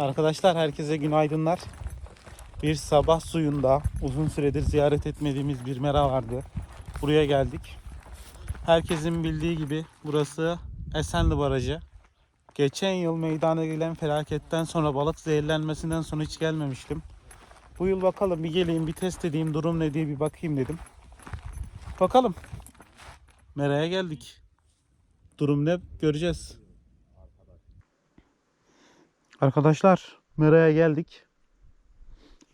Arkadaşlar herkese günaydınlar. Bir sabah suyunda uzun süredir ziyaret etmediğimiz bir mera vardı. Buraya geldik. Herkesin bildiği gibi burası Esenli Barajı. Geçen yıl meydana gelen felaketten sonra balık zehirlenmesinden sonra hiç gelmemiştim. Bu yıl bakalım bir geleyim bir test edeyim durum ne diye bir bakayım dedim. Bakalım. Mera'ya geldik. Durum ne göreceğiz. Arkadaşlar Mera'ya geldik.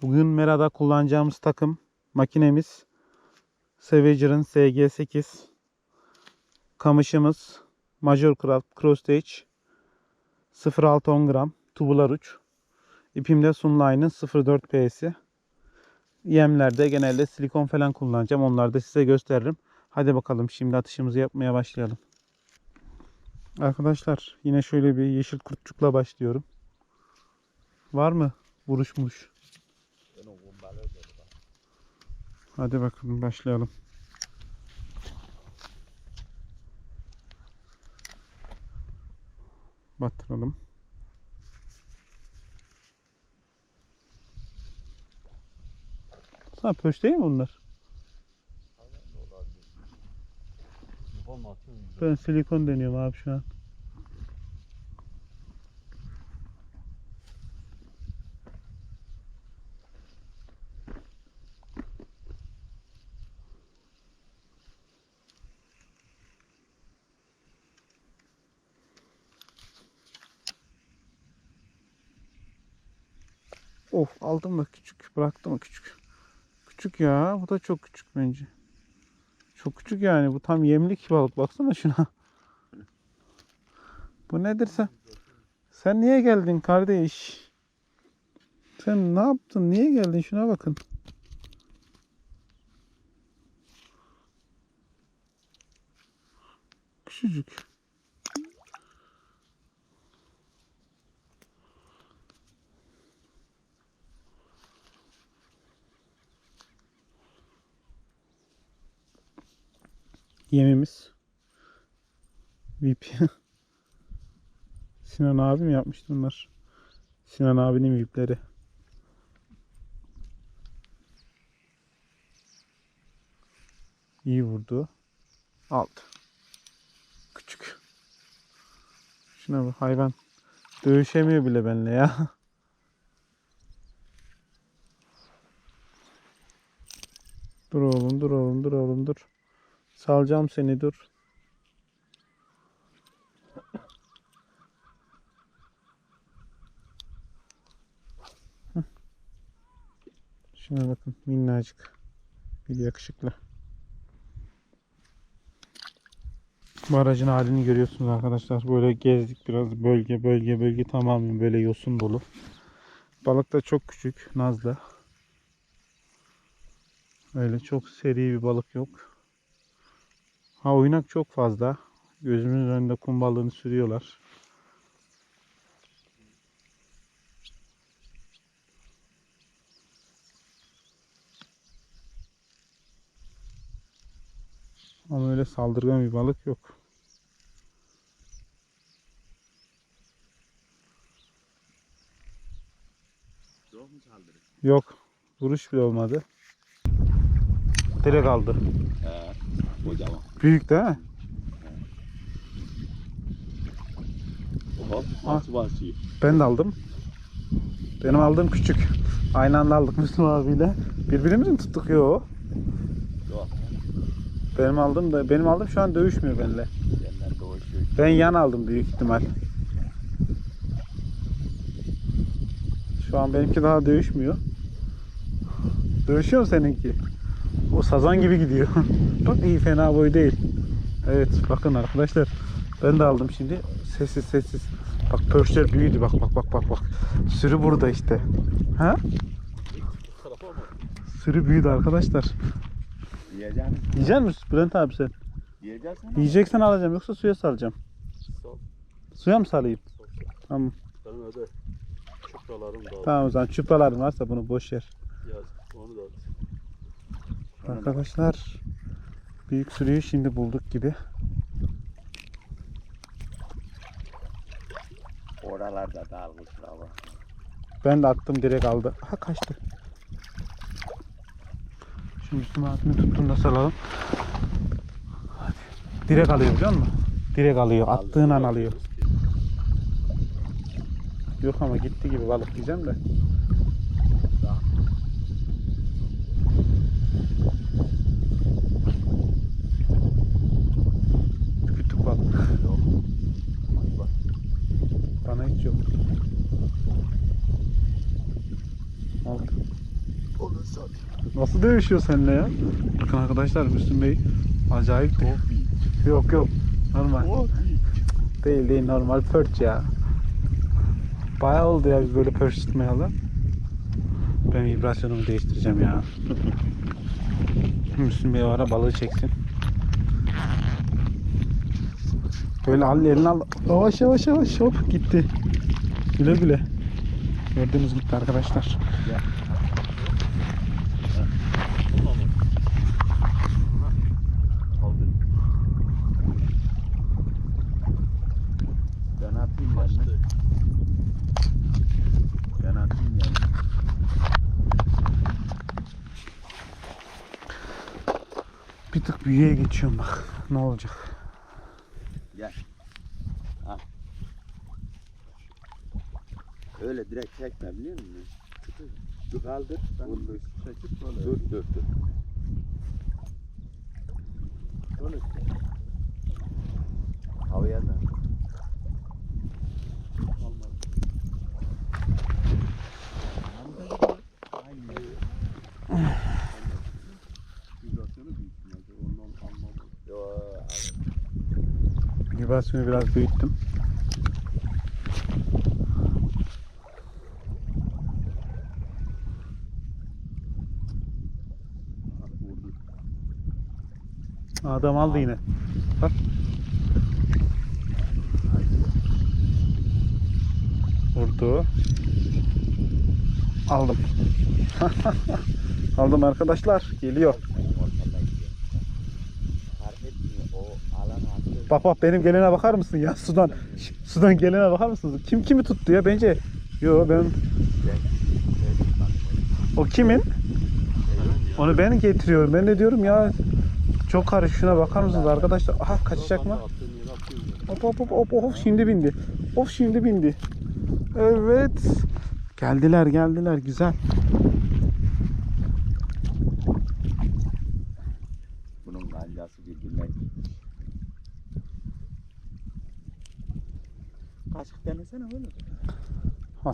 Bugün Mera'da kullanacağımız takım makinemiz Savager'ın SG8 kamışımız Major Craft Cross Stage 0.6 gram tubular uç ipimde Sunline'ın 0.4 P'si. Yemlerde genelde silikon falan kullanacağım. Onları da size gösteririm. Hadi bakalım şimdi atışımızı yapmaya başlayalım. Arkadaşlar yine şöyle bir yeşil kurtçukla başlıyorum Var mı vuruşmuş? Hadi bakalım başlayalım. Batıralım. Sana pöş değil mi bunlar? Ben silikon deniyorum abi şu an. Of aldım mı küçük bıraktım mı küçük. Küçük ya bu da çok küçük bence. Çok küçük yani bu tam yemlik balık baksana şuna. Bu nedir sen? Sen niye geldin kardeş? Sen ne yaptın? Niye geldin? Şuna bakın. Küçücük. Yemimiz. VIP. Sinan abi mi yapmıştı bunlar? Sinan abinin VIP'leri. İyi vurdu. Aldı. Küçük. Şuna bak hayvan. Dövüşemiyor bile benimle ya. Dur oğlum dur oğlum dur oğlum dur. Salacağım seni dur. Şuna bakın minnacık. Bir yakışıklı. Bu aracın halini görüyorsunuz arkadaşlar. Böyle gezdik biraz bölge bölge bölge tamamen böyle yosun dolu. Balık da çok küçük nazlı. Öyle çok seri bir balık yok. Ha oynak çok fazla. Gözümüzün önünde kum balığını sürüyorlar. Ama öyle saldırgan bir balık yok. Yok. Vuruş bile olmadı. Direkt aldı. He. Kocaman. Büyük değil mi? Hop. Ben de aldım. Benim aldığım küçük. Aynı anda aldık Müslüm abiyle. Birbirimizi mi tuttuk yo? Yok. Benim aldım da benim aldım şu an dövüşmüyor benimle. Ben yan aldım büyük ihtimal. Şu an benimki daha dövüşmüyor. Dövüşüyor mu seninki? O sazan gibi gidiyor. Bak iyi fena boy değil. Evet bakın arkadaşlar. Ben de aldım şimdi. Sessiz sessiz. Bak pörşler büyüdü. Bak bak bak bak bak. Sürü burada işte. Ha? Sürü büyüdü arkadaşlar. Yiyeceksin. Yiyecek misin Bülent abi sen? Yiyeceksin. Yiyeceksen alacağım yoksa suya salacağım. Sal. Suya mı salayım? Tamam. Benim öde çupralarım da Tamam o zaman çupraların varsa bunu boş yer. Yaz. Onu da. Arkadaşlar büyük sürüyü şimdi bulduk gibi. Oralarda dalmışlar bak. Ben de attım direkt aldı. Ha kaçtı. Şimdi Müslüm abimi tuttuğunda salalım. Hadi. Direkt alıyor biliyor musun? Direkt alıyor. Attığın an alıyor. Yok ama gitti gibi balık diyeceğim de. Küçük balık. Yok. Bak. Bana hiç yok. Al. Onu sat. Nasıl dövüşüyor seninle ya? Bakın arkadaşlar Müslüm Bey acayip. Yok yok normal. Değil değil normal perch ya. Bayağı oldu ya biz böyle perch tutmayalı. Ben vibrasyonumu değiştireceğim ya. Müslüm Bey o ara balığı çeksin. Böyle al elini al. Yavaş yavaş yavaş hop gitti. Güle güle. Gördüğünüz gitti arkadaşlar. Aldı. Ben atayım yanına. Kaçtı. Ben atayım yanına. Bir tık büyüye geçiyorum bak. Ne olacak? Öyle direkt çekme biliyor musun? Dur kaldır. Ben Dur, dur. çekip böyle. Dur dur dur. Böyle. Havaya da. Vibrasyonu biraz büyüttüm. Adam aldı yine. Bak. Vurdu. Aldım. Aldım arkadaşlar. Geliyor. Bak bak benim gelene bakar mısın ya sudan. Sudan gelene bakar mısınız? Kim kimi tuttu ya bence? Yo ben o kimin? Onu ben getiriyorum. Ben de diyorum ya çok karış şuna bakar mısınız arkadaşlar? Aha kaçacak mı? Hop hop hop hop hop şimdi bindi. Hop şimdi bindi. Evet. Geldiler geldiler güzel.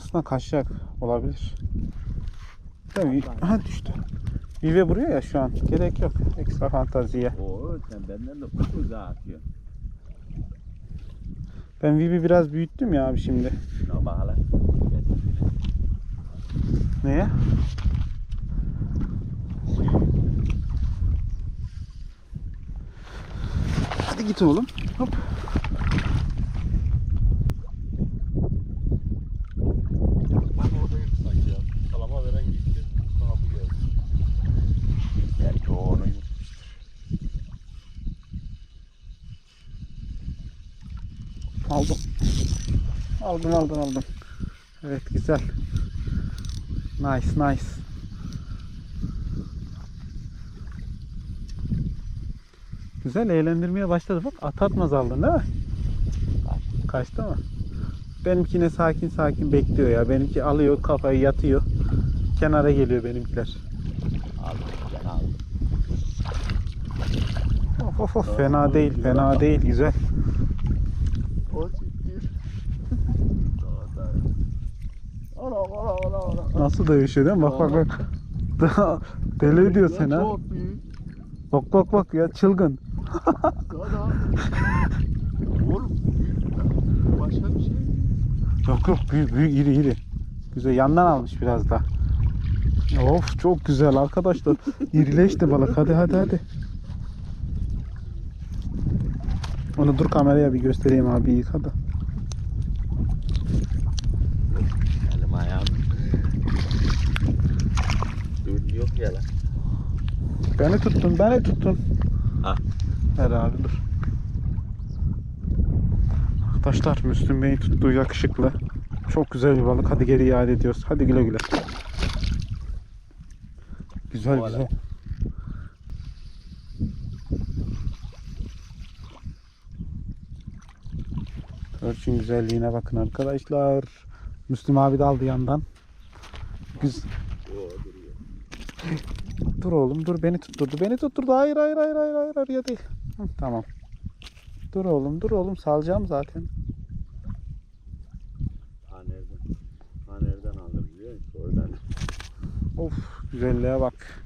Aslında kaçacak olabilir. Tabii. Aha düştü. Vive vuruyor ya şu an. Gerek yok. Ekstra fantaziye. Oo sen benden de uzağa atıyorsun. Ben Vivi biraz büyüttüm ya abi şimdi. Şuna bak. Neye? Hadi git oğlum. Hop. Bak oradaydı sanki ya. Kalama veren gitti. Daha bu geldi. Belki o onu yutmuştur. Aldım. Aldım aldım aldım. Evet güzel. Nice nice. Güzel eğlendirmeye başladı bak at atmaz aldın değil mi? Kaçtı mı? Benimki ne sakin sakin bekliyor ya. Benimki alıyor kafayı yatıyor. Kenara geliyor benimkiler. Aldım ben. Of of of fena değil fena değil güzel. O da. Ana ana ana ana. Nasıl dövüşüyor değil mi? Bak bak bak. Daha deli ediyor seni ha. Çok büyük. Bak bak bak ya çılgın. Da. Oğlum büyük. ya. Başka bir şey. Yok yok büyük büyük iri iri. Güzel yandan almış biraz da. Of çok güzel arkadaşlar. İrileşti balık hadi hadi hadi. Onu dur kameraya bir göstereyim abi yıka da. Elim ayağım. Dur yok ya lan. Beni tuttun beni tuttun. Ah. Ver abi dur. Arkadaşlar Müslüm Bey'in tuttuğu yakışıklı. Çok güzel bir balık. Hadi geri iade ediyoruz. Hadi güle güle. Güzel güzel. Örçün güzelliğine bakın arkadaşlar. Müslüm abi de aldı yandan. Güz dur oğlum dur beni tutturdu. Beni tutturdu. Hayır hayır hayır hayır hayır hayır ya değil. Hı, tamam. Dur oğlum dur oğlum salacağım zaten. Ha nereden? Ha nereden aldım biliyor musun? Oradan. Of güzelliğe bak.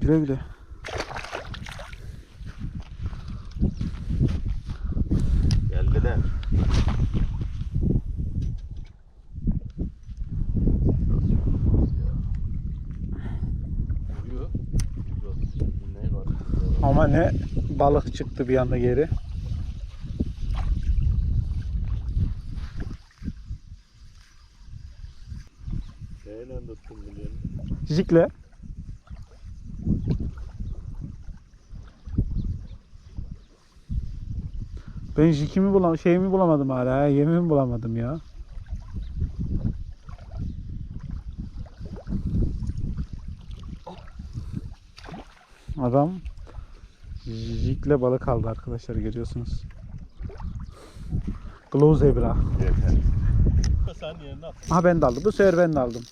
Güle güle. Var? Ama ne balık çıktı bir anda geri. Neyle tuttun biliyor musun? Jikle. Ben jikimi bulam şeyimi bulamadım hala. Yemimi bulamadım ya. Adam jikle balık aldı arkadaşlar görüyorsunuz. Glow zebra. Ha ben de aldım. Bu sefer ben de aldım.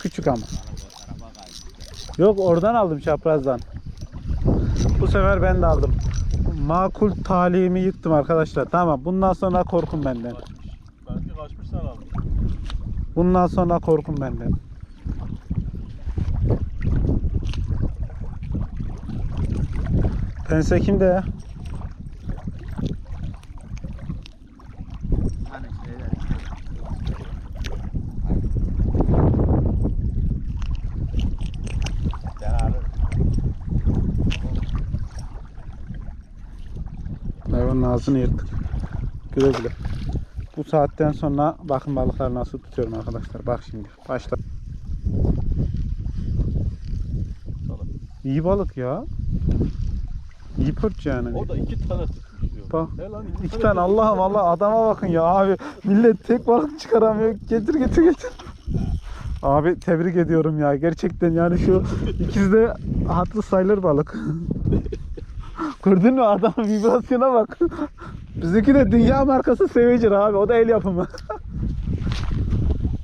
Küçük ama. Yok oradan aldım çaprazdan. Bu sefer ben de aldım. Makul talihimi yıktım arkadaşlar. Tamam bundan sonra korkun benden. Kaçmış. Belki kaçmış aldın. Bundan sonra korkun benden. Pense kimde ya? Ağzını yırttık. Güle güle. Bu saatten sonra bakın balıkları nasıl tutuyorum arkadaşlar. Bak şimdi. Başla. İyi balık ya. İyi pörç yani. O da iki tane tutmuş. Bak. Lan İki tane Allah'ım Allah adama bakın ya abi. Millet tek balık çıkaramıyor. Getir getir getir. Abi tebrik ediyorum ya. Gerçekten yani şu ikisi de hatlı sayılır balık. Gördün mü adamın vibrasyona bak. Bizimki de dünya markası Sevager abi. O da el yapımı.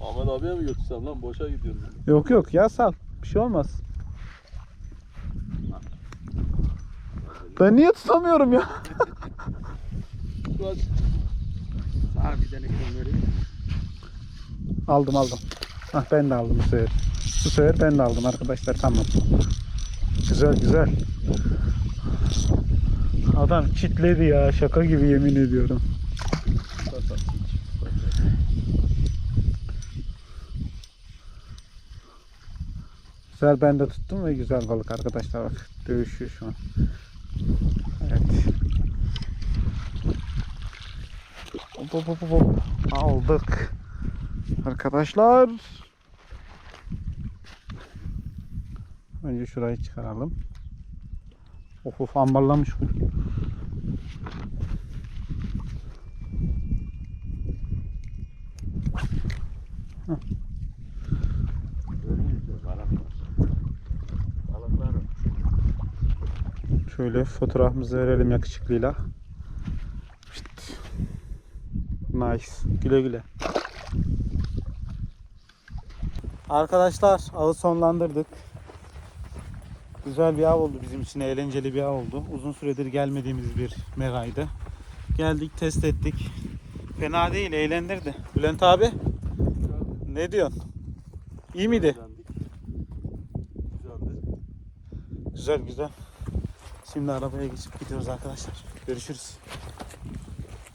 Ahmet abiye mi götürsem lan boşa gidiyorum. yok yok ya sal. Bir şey olmaz. Ben niye tutamıyorum ya? Sana bir tane vereyim? Aldım aldım. Hah ben de aldım bu sefer. Bu sefer ben de aldım arkadaşlar tamam. Güzel güzel. Adam kitledi ya şaka gibi yemin ediyorum. Güzel ben de tuttum ve güzel balık arkadaşlar bak dövüşüyor şu an. Evet. Hop hop hop hop. Aldık. Arkadaşlar. Önce şurayı çıkaralım. Of of ambarlamış bu. Şöyle fotoğrafımızı verelim yakışıklıyla. Nice. Güle güle. Arkadaşlar avı sonlandırdık. Güzel bir av oldu bizim için. Eğlenceli bir av oldu. Uzun süredir gelmediğimiz bir meraydı. Geldik test ettik. Fena değil eğlendirdi. Bülent abi ne diyorsun? İyi miydi? Güzel güzel. Şimdi arabaya geçip gidiyoruz arkadaşlar. Görüşürüz.